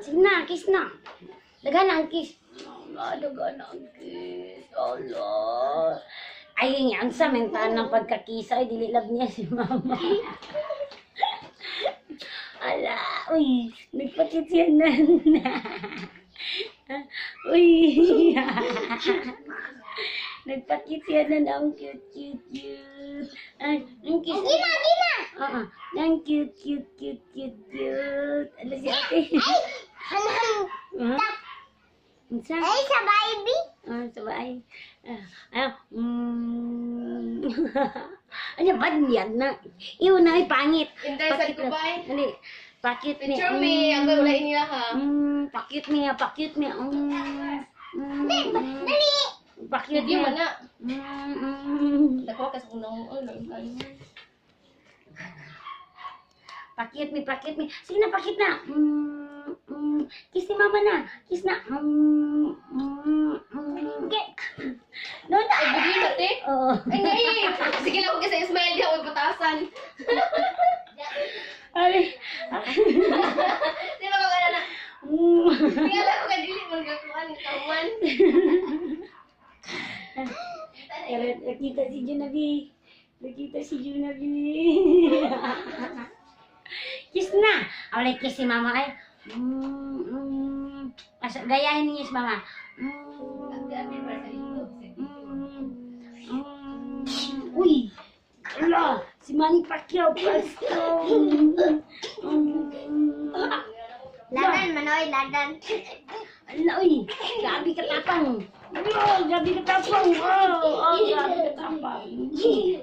Sige na, kiss na. Dagan na ang kiss. Ala, dagan na ang kiss. Ala. Ay, ang sa mental ng pagkakisa, ay dililab niya si mama. Ala, uy, nagpakit yan na. uy. nagpakit yan na ang cute, cute, cute. Ay, ang kiss. Gina, gina! Oo, ang cute, cute, cute, cute, cute. Ano si ate? Hanang, Ang sa? ay, sa baby. Ah, sabay. Ah, ah, mm. ano ba yan na? Iyon na, ay pangit. Hintay sa. Dubai. Dali. Pakit niya. Picture me, ang gawin nila ha. Mm, pakit niya, pakit niya. Mm, mm, Dali! pakit Hindi mo niya. na. Mm, mm. Dako ka sa unang oh, lain tayo. Pakit mi, pakit mi. Sige na, pakit na. Mm, mm. Kiss ni mama na. Kiss na. Mm, mm, mm. No, na. Ay, na, te. Oo. Ay, ngay. Sige lang, huwag kasi smile di ako patasan. Ay. Di ba kung ano na? Tingala ko kadili mo gatuan ni kawan. Nakita si Junabi. Nakita si Junabi. kiss na. Awalay kiss si mama ay. Mm, mm. Asa, gayahin niya si mama. Uy! Ala! Si Manny Pacquiao, presto! Mm. Ladan, Manoy, ladan. Ala, uy! Grabe ka tapang! Oh, grabe ka tapang! Oh, oh, grabe ka tapang!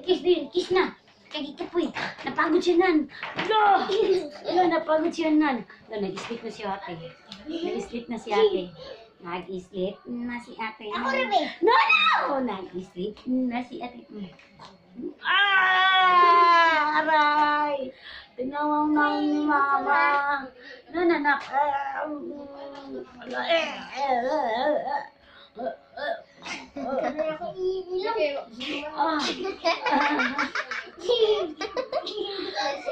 Kiss din, kiss na! Kagikapoy! Napagod siya nan! Ala! Ala, napagod siya nan! Ala, nag-sleep na si ate. Nag-sleep na si ate. Nag-sleep na si ate. Ako rin eh. No, no! Nag-sleep na si ate. Ah! Aray! Tinawang na ni mama. No, no, no. Ah, mm, Ala, eh, eh, eh, eh, eh. Eh, eh, Ako iilong. Ah.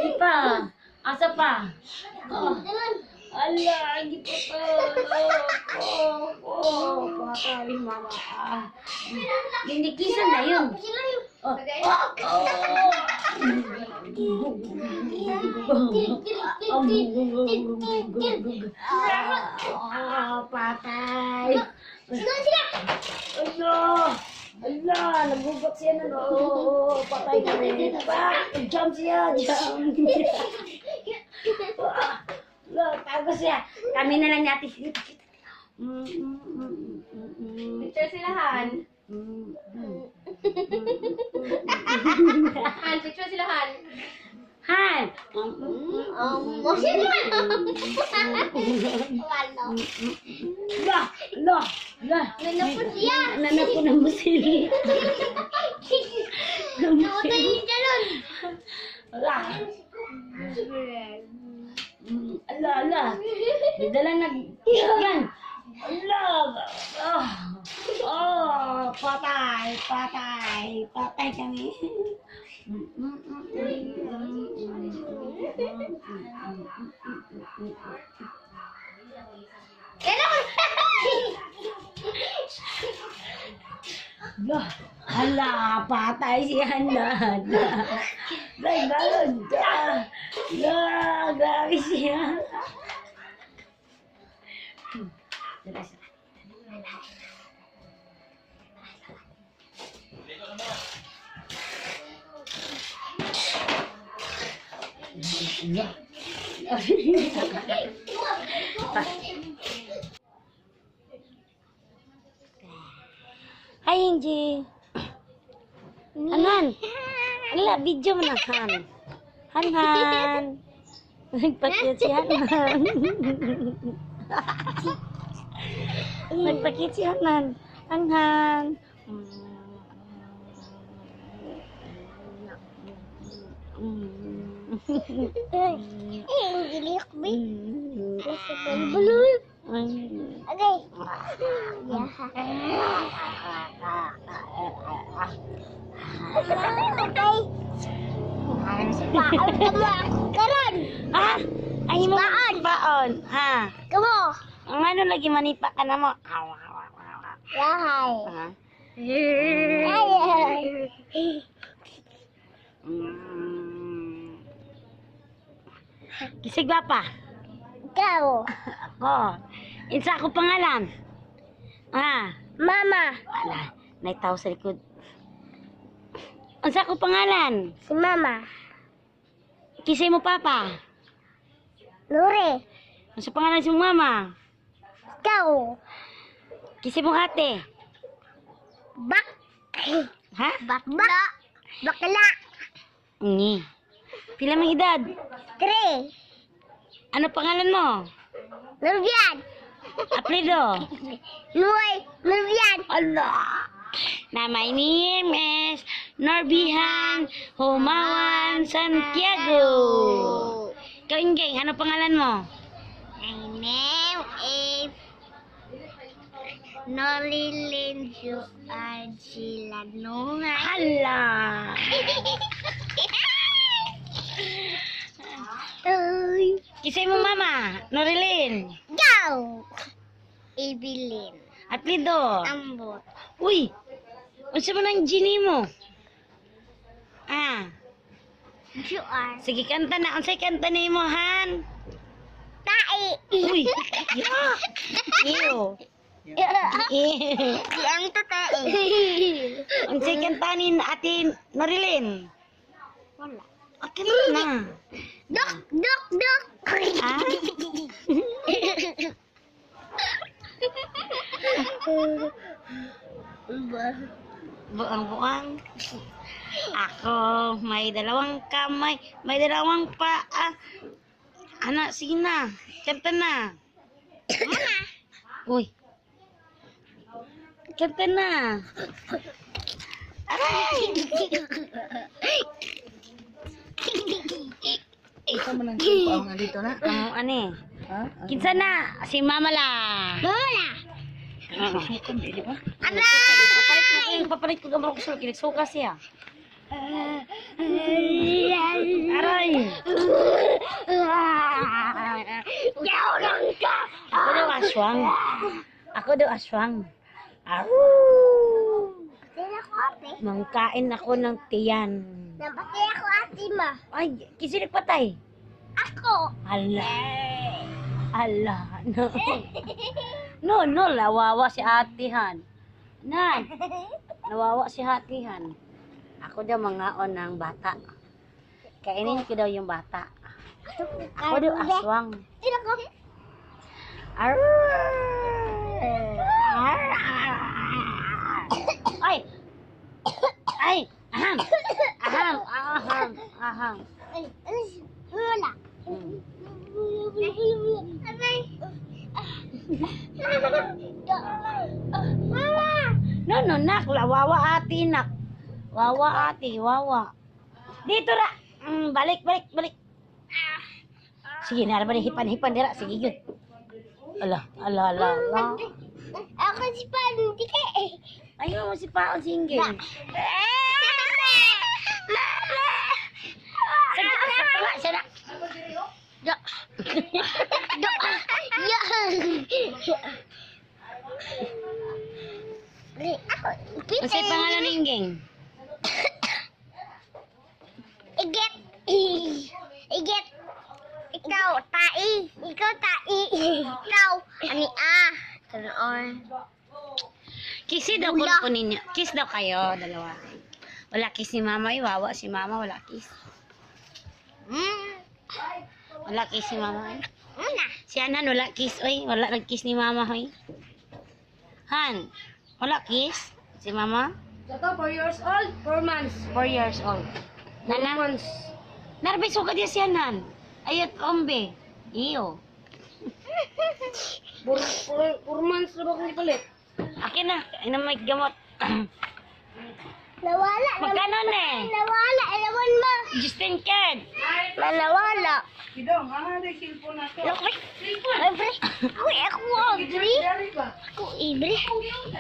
Di pa. Asa pa? Oh. Ala, hindi pa to. Oh, oh, patay, mama. Ah. Hindi kisan na yun. Oh. Ah, patay. Ala! Ala! Nagugot siya na no. Patay na rin. Pa! Jump siya! Jump! Ala! Tago siya. Kami na lang natin. Sige, pakita. Mm, mm, mm, mm, mm, Picture sila Han. Han, picture sila Han. Han! Mosi naman. Wala. Ala! Ala! Ala! Nanapot siya. Nanap ko ng musili. Namatay yung talon. Ala! Mm, Ala, ala. Dala nag... Yan! Ala! Oh, oh, patay, patay, patay kami. Ala, ala, patay si Handa. Ay, galon. Ala, grabe siya. Hi, Angie. Anan? Ala, video mo na, Han. Han, Han. Nagpakit si Hanan. Nagpakit si Hanan. Han, Han. Eh, ang gilik, be. Bulol. Okay. Yaha. Okay. Paal ka mo ako karon. Ah! Ay, mo baon. Baon. Ha? Kamo. Ang ano lagi manipa ka na mo. Aw, aw, aw, aw, aw. Yahay. Ha? Ay. Mm. Kisig ba pa? Ikaw. Ako. Insa ako pangalan? Ah, Mama. wala. Naitaw sa likod. Unsa ako pangalan? Si Mama. Kisay mo papa. Lure. Unsa pangalan si mama? Ikaw. Kisay mo ate. Bak. Ha? Bakla. Bakla. Ngi. Pila mang edad? Tre. Ano pangalan mo? Nurbian. Aplido. Nuy. Nurbian. Allah. Na my name is Norbihan Humawan Santiago. Ikaw, Inggeng, ano pangalan mo? My name is Norilyn Argilanunga. Hala. Uy. Kisay mo mama, Norilyn. Go! Ibilin. Aplido. Ambot. Uy, unsa man ang genie mo? Ah, Juan. sige kanta na. Unsay kanta ni mo, Han? Tai. Uy, yak. Ew. Tu tai. Unsay kanta ni ate Norilyn? Wala. Okay na. Dok, dok, dok. Ah? Buang-buang. Ako, may dalawang kamay, may dalawang paa. Ana, sige na. Kanta na. Mana? Uy. Kanta na. Aray! Ikaw mo nang sipaw nga dito na. Ano eh. Ha? Kinsa na? Si Mama la. Wala. Di ba? Papalit ko, papalit ko gambar ko sa kinagsuka siya. Aray! Yaw ka. Ako daw aswang. Ako daw aswang. Aroo! Mangkain ako ng tiyan. Napatay ako ate ma. Ay, kasi nagpatay. Ako. Ala. Ala. No. No, no, lawawa si atihan. Na, nawawa si atihan. Ako daw mangaon ng bata. Kainin ko daw yung bata. Ako daw aswang. Arr! Ay! Ay! Aham! Aham! Aham! Aham! Ay? Wala. Mama. No, no, nak. Lawawa ati, nak. Wawa ati, wawa. Dito ra. Mm, balik, balik, balik. Sige, nara ba hipan, hipan dira. Sige, yun. Ala, ala, ala, ala. Ako si ka eh. Ayaw mo si Paon. Mama. Sana, sana, sana. Ya. Ya. Ni ako. Ang pangalan ni Ingging? Iget. Iget. Ikaw, tai. Ikaw, tai. Ikaw, ani ah. Karoon. Kisi daw Wala. ko ninyo. Kiss daw kayo, dalawa. Wala kiss si mama, iwawa si mama, wala kiss. Hmm. Wala kiss si mama. Una. Si Anan, wala kiss, oy. Wala nag-kiss ni mama, hoy. Han, wala kiss si mama? Ito, 4 years old, 4 months. 4 years old. Nana, months. narbay suka diya si Anan. Ayot, ombe. Iyo. 4 months na ba kung ipalit? Akin na, ay na may gamot. Nawala. Magkano na eh? Nawala. Alawan mo. Justin Ked. Nawala. Kidong, ang ano yung cellphone na to? Look, Ibre. Uy, ako, Ibre. Ako, Ibre.